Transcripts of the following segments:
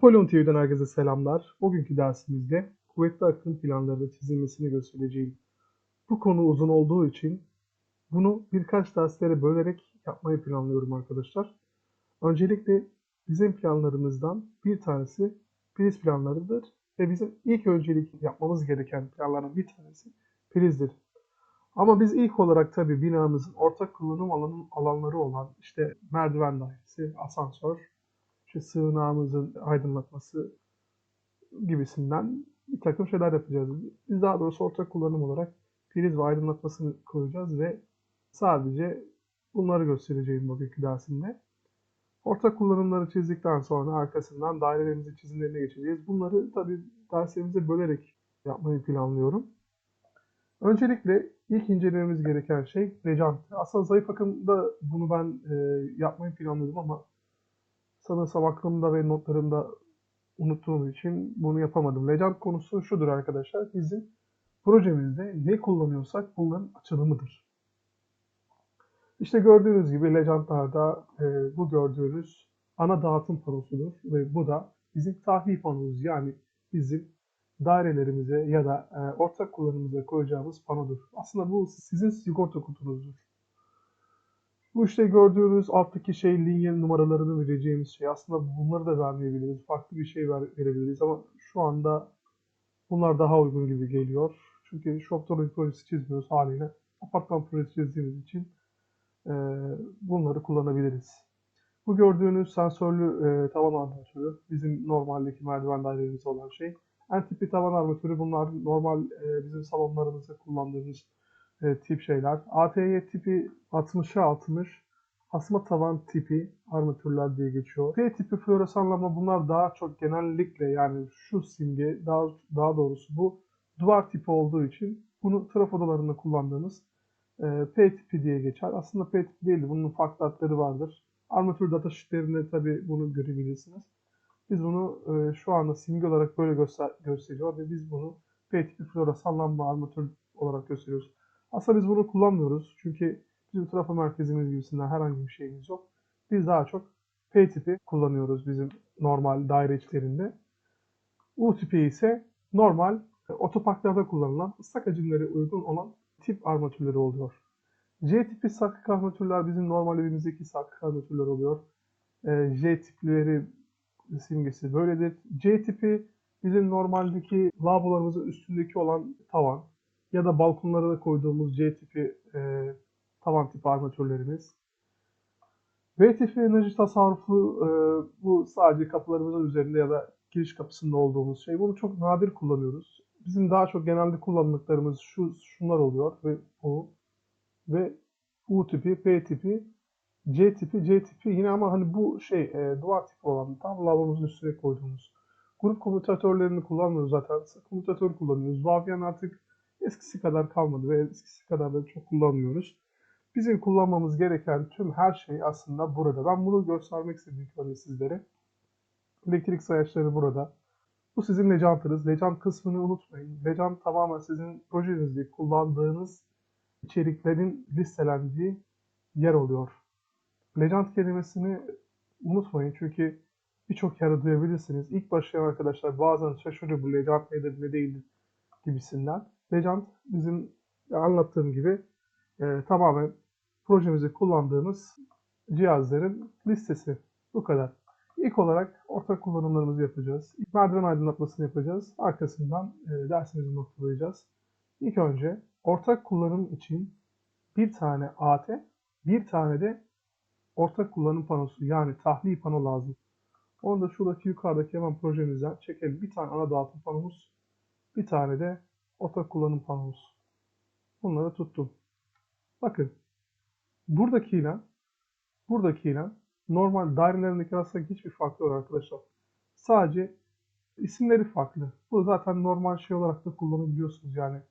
Napolyon TV'den herkese selamlar. Bugünkü dersimizde kuvvetli akım planları çizilmesini göstereceğim. Bu konu uzun olduğu için bunu birkaç derslere bölerek yapmayı planlıyorum arkadaşlar. Öncelikle bizim planlarımızdan bir tanesi priz planlarıdır ve bizim ilk öncelik yapmamız gereken planların bir tanesi prizdir. Ama biz ilk olarak tabii binamızın ortak kullanım alanı, alanları olan işte merdiven dairesi, asansör, işte sığınağımızın aydınlatması gibisinden bir takım şeyler yapacağız. Biz daha doğrusu ortak kullanım olarak priz ve aydınlatmasını koyacağız ve sadece bunları göstereceğim bugünkü dersimde. Ortak kullanımları çizdikten sonra arkasından dairelerimizin çizimlerine geçeceğiz. Bunları tabii derslerimize bölerek yapmayı planlıyorum. Öncelikle ilk incelememiz gereken şey lejant. Aslında zayıf akımda bunu ben e, yapmayı planlıyordum ama sanırsam aklımda ve notlarımda unuttuğum için bunu yapamadım. Legend konusu şudur arkadaşlar. Bizim projemizde ne kullanıyorsak bunların açılımıdır. İşte gördüğünüz gibi Legend'larda e, bu gördüğünüz ana dağıtım panosudur ve bu da bizim tahliye panomuz yani bizim dairelerimize ya da e, ortak kullanımımıza koyacağımız panodur. Aslında bu sizin sigorta kutunuzdur. Bu işte gördüğünüz alttaki şey linye numaralarını vereceğimiz şey. Aslında bunları da vermeyebiliriz. Farklı bir şey ver, verebiliriz ama şu anda bunlar daha uygun gibi geliyor. Çünkü shop projesi çizmiyoruz haliyle. Apartman projesi çizdiğimiz için e, bunları kullanabiliriz. Bu gördüğünüz sensörlü e, tavan armatürü bizim normaldeki merdiven dairemizde olan şey. En tipi tavan armatürü bunlar normal e, bizim salonlarımızda kullandığımız e, tip şeyler. ATY tipi 60'a 60 asma tavan tipi armatürler diye geçiyor. T tipi floresan lamba bunlar daha çok genellikle yani şu simge daha daha doğrusu bu duvar tipi olduğu için bunu trafo odalarında kullandığımız e, P tipi diye geçer. Aslında P tipi değil bunun farklı adları vardır. Armatür data sheetlerinde tabi bunu görebilirsiniz. Biz bunu e, şu anda simge olarak böyle göster gösteriyor ve biz bunu P tipi floresan lamba armatür olarak gösteriyoruz. Aslında biz bunu kullanmıyoruz. Çünkü bizim trafo merkezimiz gibisinden herhangi bir şeyimiz yok. Biz daha çok P tipi kullanıyoruz bizim normal daire içlerinde. U tipi ise normal e, otoparklarda kullanılan ıslak hacimlere uygun olan tip armatürleri oluyor. C tipi sakık armatürler bizim normal evimizdeki sakık armatürler oluyor. E, J tipleri simgesi böyledir. C tipi bizim normaldeki lavabolarımızın üstündeki olan tavan ya da balkonlara da koyduğumuz C tipi e, tavan tipi armatürlerimiz. B tipi enerji tasarrufu e, bu sadece kapılarımızın üzerinde ya da giriş kapısında olduğumuz şey. Bunu çok nadir kullanıyoruz. Bizim daha çok genelde kullandıklarımız şu şunlar oluyor ve o ve U tipi, P tipi, C tipi, C tipi yine ama hani bu şey e, duvar tipi olan tam lavabomuzun üstüne koyduğumuz. Grup komutatörlerini kullanmıyoruz zaten. Komutatör kullanıyoruz. Vavyan artık eskisi kadar kalmadı ve eskisi kadar da çok kullanmıyoruz. Bizim kullanmamız gereken tüm her şey aslında burada. Ben bunu göstermek istedim önce sizlere. Elektrik sayaçları burada. Bu sizin Legant'ınız. Legant kısmını unutmayın. Legant tamamen sizin projenizde kullandığınız içeriklerin listelendiği yer oluyor. Legant kelimesini unutmayın çünkü birçok yerde duyabilirsiniz. İlk başlayan arkadaşlar bazen şaşırıyor bu Legant nedir ne değildir gibisinden. Legend bizim anlattığım gibi e, tamamen projemizde kullandığımız cihazların listesi. Bu kadar. İlk olarak ortak kullanımlarımızı yapacağız. İlk merdiven aydınlatmasını yapacağız. Arkasından e, dersimizi noktalayacağız. İlk önce ortak kullanım için bir tane AT, bir tane de ortak kullanım panosu yani tahliye pano lazım. Onu da şuradaki yukarıdaki hemen projemizden çekelim. Bir tane ana dağıtım panomuz, bir tane de ortak kullanım panomuz. Bunları tuttum. Bakın buradakiyle buradakiyle normal dairelerindeki arasında hiçbir farkı yok arkadaşlar. Sadece isimleri farklı. Bu zaten normal şey olarak da kullanabiliyorsunuz yani.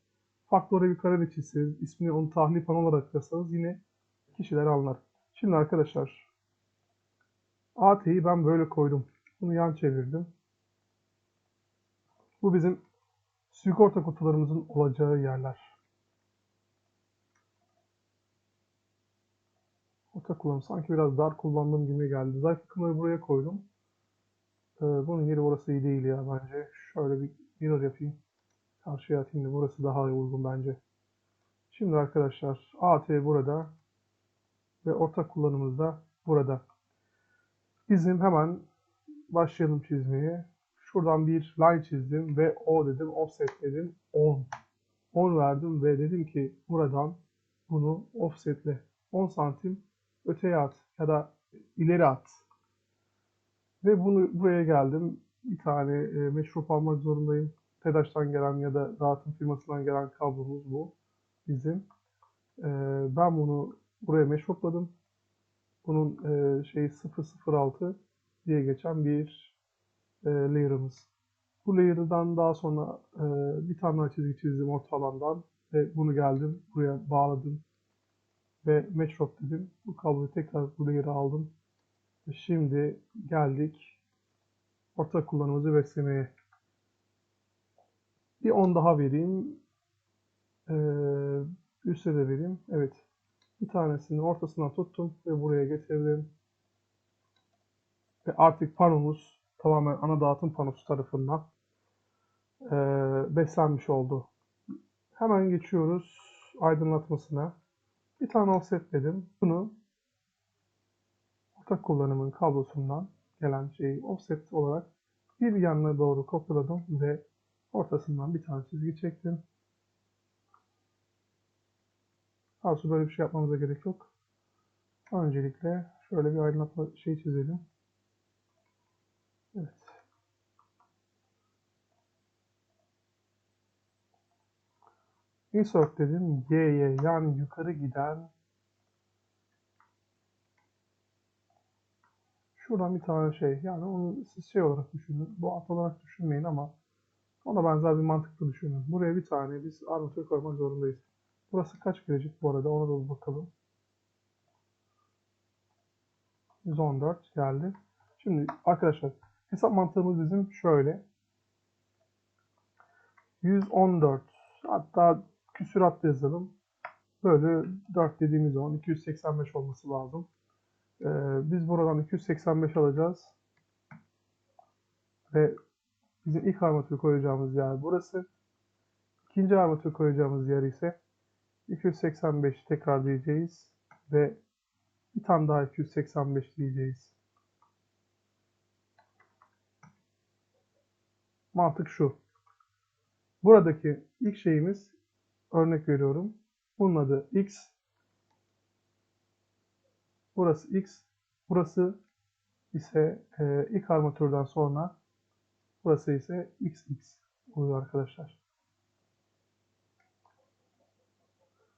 Farklı oraya bir kare çizseniz, ismini onu tahliye pano olarak yazsanız yine kişiler anlar. Şimdi arkadaşlar AT'yi ben böyle koydum. Bunu yan çevirdim. Bu bizim sigorta kutularımızın olacağı yerler. Orta kullanım sanki biraz dar kullandığım gibi geldi. Zayıf akımları buraya koydum. Ee, bunun yeri burası iyi değil ya bence. Şöyle bir mirror yapayım. Karşıya atayım da burası daha uygun bence. Şimdi arkadaşlar AT burada ve ortak kullanımımız da burada. Bizim hemen başlayalım çizmeye. Şuradan bir line çizdim ve O dedim, offset dedim, 10. 10 verdim ve dedim ki buradan bunu offsetle 10 santim öteye at ya da ileri at. Ve bunu buraya geldim. Bir tane e, meşrup almak zorundayım. TEDAŞ'tan gelen ya da dağıtım firmasından gelen kablomuz bu bizim. E, ben bunu buraya meşrupladım. Bunun e, şeyi 006 diye geçen bir e, layer'ımız. Bu layer'dan daha sonra e, bir tane daha çizgi çizdim orta alandan ve bunu geldim buraya bağladım ve matchrop dedim. Bu kabloyu tekrar bu layer'a aldım. Ve şimdi geldik ortak kullanımımızı beslemeye. Bir 10 daha vereyim. Ee, üste de vereyim. Evet. Bir tanesini ortasına tuttum ve buraya getirdim. Ve artık panomuz tamamen ana dağıtım panosu tarafından e, beslenmiş oldu. Hemen geçiyoruz aydınlatmasına. Bir tane offsetledim. Bunu ortak kullanımın kablosundan gelen şeyi offset olarak bir yanına doğru kopyaladım ve ortasından bir tane çizgi çektim. Aslında böyle bir şey yapmamıza gerek yok. Öncelikle şöyle bir aydınlatma şey çizelim. Evet. Insert dedim. Y'ye yani yukarı giden şuradan bir tane şey. Yani onu siz şey olarak düşünün. Bu at olarak düşünmeyin ama ona benzer bir mantıklı düşünün. Buraya bir tane biz armatür koymak zorundayız. Burası kaç gelecek bu arada? Ona da bakalım. 114 geldi. Şimdi arkadaşlar hesap mantığımız bizim şöyle. 114 hatta küsurat yazalım. Böyle 4 dediğimiz zaman 285 olması lazım. Ee, biz buradan 285 alacağız. Ve bizim ilk armatür koyacağımız yer burası. İkinci armatür koyacağımız yer ise 285 tekrar diyeceğiz ve bir tane daha 285 diyeceğiz. Mantık şu. Buradaki ilk şeyimiz örnek veriyorum. Bunun adı x. Burası x. Burası ise e, ilk armatürden sonra burası ise xx oluyor arkadaşlar.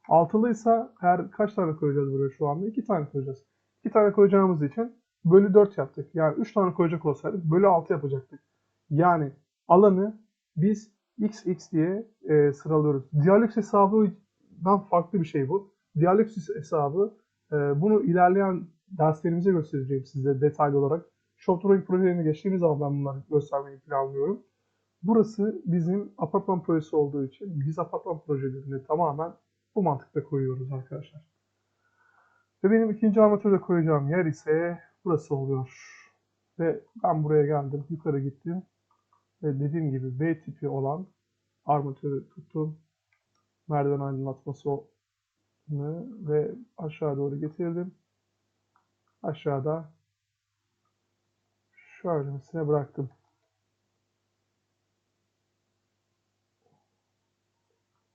Altılıysa her kaç tane koyacağız buraya şu anda? 2 tane koyacağız. 2 tane koyacağımız için bölü 4 yaptık. Yani 3 tane koyacak olsaydık bölü 6 yapacaktık. Yani alanı biz xx diye e, sıralıyoruz. Diyalüks hesabından farklı bir şey bu. Diyalüks hesabı e, bunu ilerleyen derslerimize göstereceğim size detaylı olarak. Shop drawing projelerini geçtiğimiz zaman ben bunları göstermeyi planlıyorum. Burası bizim apartman projesi olduğu için biz apartman projelerini tamamen bu mantıkla koyuyoruz arkadaşlar. Ve benim ikinci armatürde koyacağım yer ise burası oluyor. Ve ben buraya geldim, yukarı gittim. Dediğim gibi B tipi olan armatürü tuttum. Merdiven aydınlatması ve aşağı doğru getirdim. Aşağıda şöylesine bıraktım.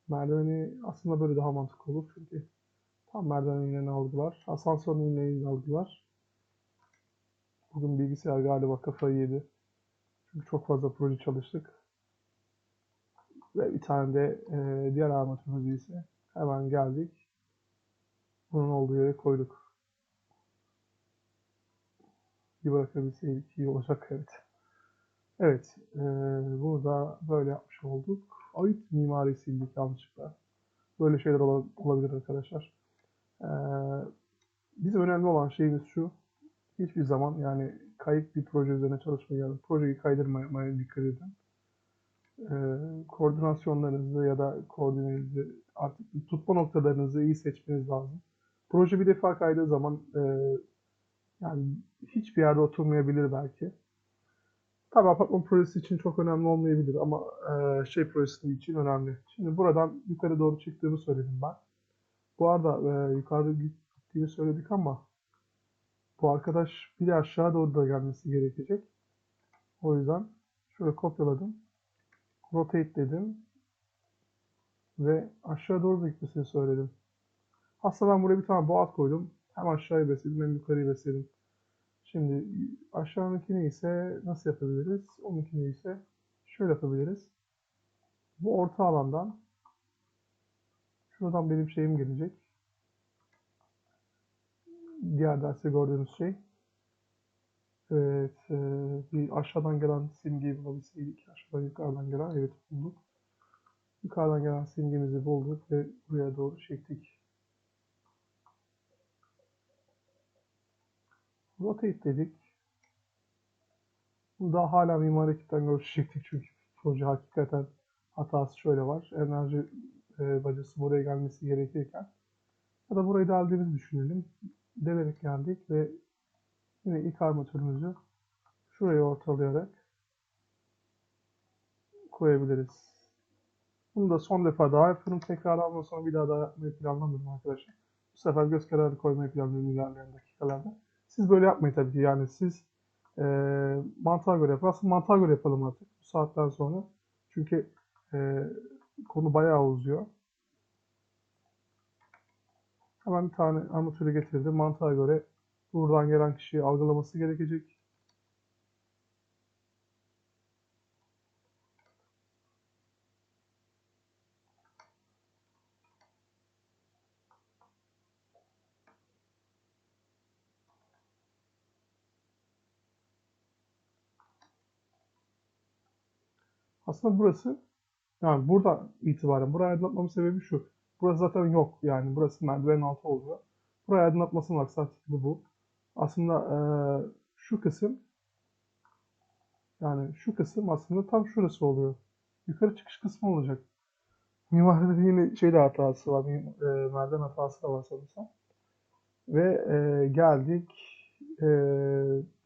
Merdiveni aslında böyle daha mantıklı olur çünkü tam merdiven ineni algılar. Asansörün ineni algılar. Bugün bilgisayar galiba kafayı yedi. Çünkü çok fazla proje çalıştık. Ve bir tane de e, diğer armatürümüz ise hemen geldik. Bunun olduğu yere koyduk. Bir bırakabilseydik iyi olacak evet. Evet, e, burada böyle yapmış olduk ait mimarisiydik yanlışlıkla. Böyle şeyler olabilir arkadaşlar. Ee, bizim önemli olan şeyimiz şu. Hiçbir zaman yani kayıp bir proje üzerine çalışmayı yani projeyi kaydırmamaya dikkat edin. Ee, koordinasyonlarınızı ya da koordinenizi artık tutma noktalarınızı iyi seçmeniz lazım. Proje bir defa kaydığı zaman e, yani hiçbir yerde oturmayabilir belki. Tabii apartman projesi için çok önemli olmayabilir ama e, şey projesi için önemli. Şimdi buradan yukarı doğru çıktığımı söyledim ben. Bu arada e, yukarıda gittiğini söyledik ama bu arkadaş bir de aşağı doğru da gelmesi gerekecek. O yüzden şöyle kopyaladım. Rotate dedim. Ve aşağı doğru da gitmesini söyledim. Aslında ben buraya bir tane boğaz koydum. Hem aşağıyı besledim hem yukarıyı besledim. Şimdi aşağıdakini ise nasıl yapabiliriz? Onunkini ise şöyle yapabiliriz. Bu orta alandan şuradan benim şeyim gelecek. Diğer derste gördüğünüz şey. Evet, e, bir aşağıdan gelen simgeyi bulabilseydik. Aşağıdan yukarıdan gelen, evet bulduk. Yukarıdan gelen simgemizi bulduk ve buraya doğru çektik. Rotate dedik. Burada hala mimari ekipten görüşecektik çünkü proje hakikaten hatası şöyle var. Enerji e, bacası buraya gelmesi gerekirken ya da burayı deldiğimizi düşünelim. Delerek geldik ve yine ilk armatürümüzü şuraya ortalayarak koyabiliriz. Bunu da son defa daha yapıyorum. Tekrardan sonra bir daha daha yapmayı planlamıyorum arkadaşlar. Bu sefer göz kararı koymayı planlıyorum ilerleyen dakikalarda. Siz böyle yapmayın tabii ki. Yani siz e, mantığa göre yapın. Aslında mantığa göre yapalım artık bu saatten sonra. Çünkü e, konu bayağı uzuyor. Hemen bir tane armatürü getirdim. Mantığa göre buradan gelen kişiyi algılaması gerekecek. Aslında burası yani burada itibaren buraya aydınlatmamın sebebi şu. Burası zaten yok yani burası merdivenin altı oluyor. Buraya aydınlatmasının maksatı bu. Aslında e, şu kısım yani şu kısım aslında tam şurası oluyor. Yukarı çıkış kısmı olacak. Mimaride yine şey de hatası var. E, merdiven hatası da var sanırsam. Ve e, geldik e,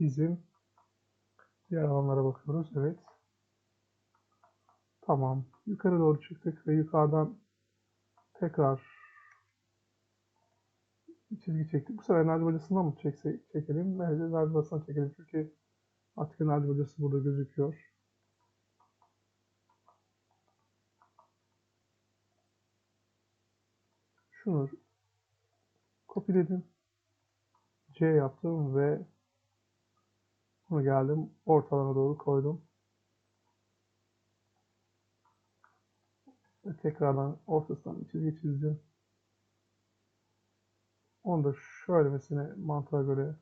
bizim diğer alanlara bakıyoruz. Evet. Tamam. Yukarı doğru çıktık ve yukarıdan tekrar çizgi çektik. Bu sefer enerji bacasından mı çekse, çekelim? Evet, enerji bacasından çekelim. Çünkü artık enerji bacası burada gözüküyor. Şunu kopyaladım. C yaptım ve bunu geldim ortalama doğru koydum. Ve tekrardan ortasından çizgi çizdim. Onu da şöylemesine mantığa göre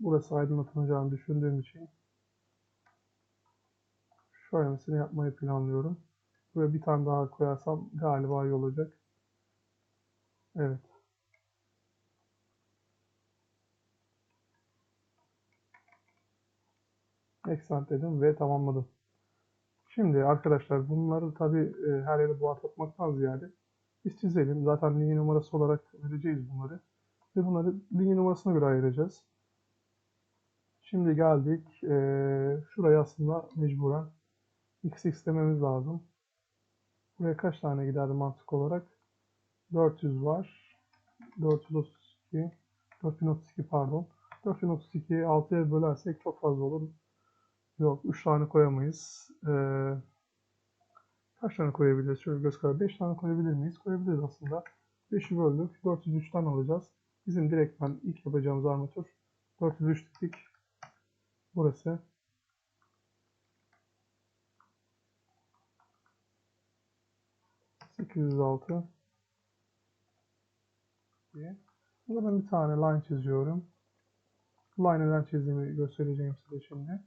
burası aydınlatılacağını düşündüğüm için şöylemesine yapmayı planlıyorum. Buraya bir tane daha koyarsam galiba iyi olacak. Evet. Eksant dedim ve tamamladım. Şimdi arkadaşlar bunları tabi e, her yere bu atlatmaktan ziyade biz çizelim. Zaten linki numarası olarak vereceğiz bunları. Ve bunları linki numarasına göre ayıracağız. Şimdi geldik. E, şuraya aslında mecburen xx dememiz lazım. Buraya kaç tane giderdi mantık olarak? 400 var. 432 4032 pardon. 4032'yi 6'ya bölersek çok fazla olur. Yok 3 tane koyamayız. Ee, kaç tane koyabiliriz? Şöyle göz kararı 5 tane koyabilir miyiz? Koyabiliriz aslında. 5'i böldük. 403'ten alacağız. Bizim direktmen ilk yapacağımız armatür 403 dedik. Burası. ...806... Buradan bir tane line çiziyorum. Line neden çizdiğimi göstereceğim size şimdi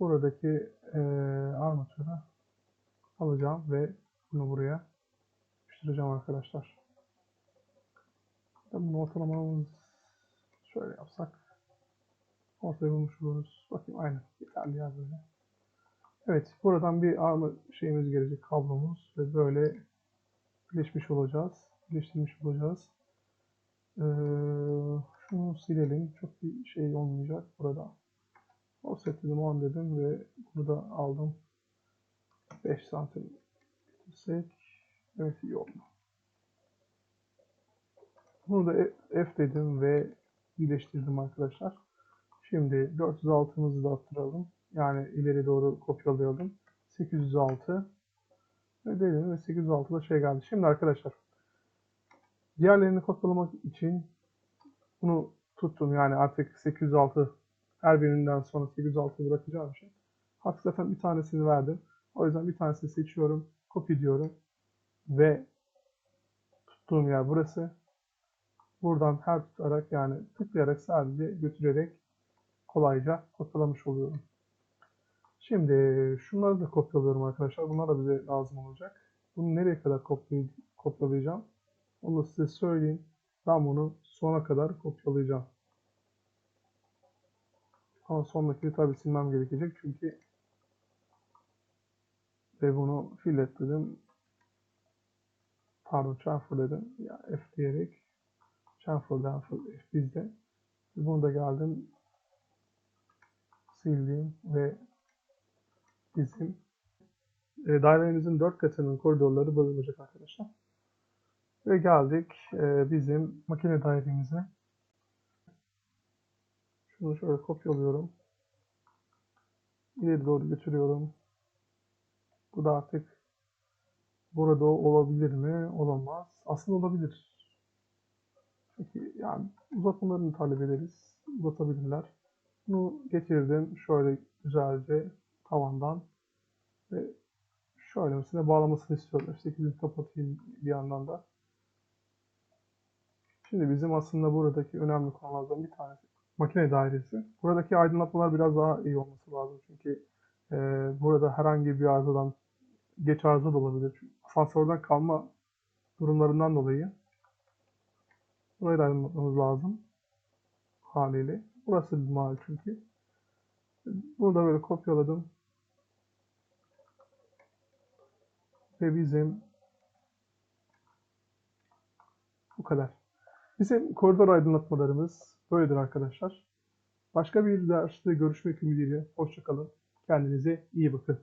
buradaki e, armatürü alacağım ve bunu buraya yapıştıracağım arkadaşlar. Bunu ortalamamız şöyle yapsak ortaya bulmuş oluruz. Bakayım aynen yeterli ya böyle. Evet buradan bir arma şeyimiz gelecek kablomuz ve böyle birleşmiş olacağız. Birleştirmiş olacağız. Ee, şunu silelim. Çok bir şey olmayacak burada. Offset dedim 10 dedim ve bunu da aldım. 5 santim götürsek. Evet iyi oldu. Bunu da F dedim ve iyileştirdim arkadaşlar. Şimdi 406'mızı da attıralım. Yani ileri doğru kopyalayalım. 806 ve dedim ve 806'da şey geldi. Şimdi arkadaşlar diğerlerini kopyalamak için bunu tuttum. Yani artık 806 her birinden sonra 806'yı bırakacağım için. Hatta zaten bir tanesini verdim. O yüzden bir tanesini seçiyorum. Copy diyorum. Ve tuttuğum yer burası. Buradan her tutarak yani tıklayarak sadece götürerek kolayca kopyalamış oluyorum. Şimdi şunları da kopyalıyorum arkadaşlar. Bunlar da bize lazım olacak. Bunu nereye kadar kopyalayacağım? Onu size söyleyeyim. Ben bunu sona kadar kopyalayacağım. Ama sondakini tabi silmem gerekecek çünkü ve bunu fillet dedim. Pardon chamfer dedim. Ya F diyerek chamfer chamfer F bizde. Bunu da geldim sildim ve bizim e, dairemizin dört katının koridorları olacak arkadaşlar. Ve geldik e, bizim makine dairemize. Şunu şöyle kopyalıyorum. İleri doğru götürüyorum. Bu da artık burada olabilir mi? Olamaz. Aslında olabilir. Peki yani uzatmalarını talep ederiz. Uzatabilirler. Bunu getirdim şöyle güzelce tavandan ve şöyle mesela bağlamasını istiyorum. F8'i kapatayım bir yandan da. Şimdi bizim aslında buradaki önemli konulardan bir tanesi makine dairesi. Buradaki aydınlatmalar biraz daha iyi olması lazım çünkü e, burada herhangi bir arızadan geç arıza da olabilir. Çünkü asansörden kalma durumlarından dolayı burayı da aydınlatmamız lazım haliyle. Burası bir mahalle çünkü. Bunu da böyle kopyaladım. Ve bizim bu kadar. Bizim koridor aydınlatmalarımız böyledir arkadaşlar. Başka bir derste görüşmek ümidiyle. Hoşçakalın. Kendinize iyi bakın.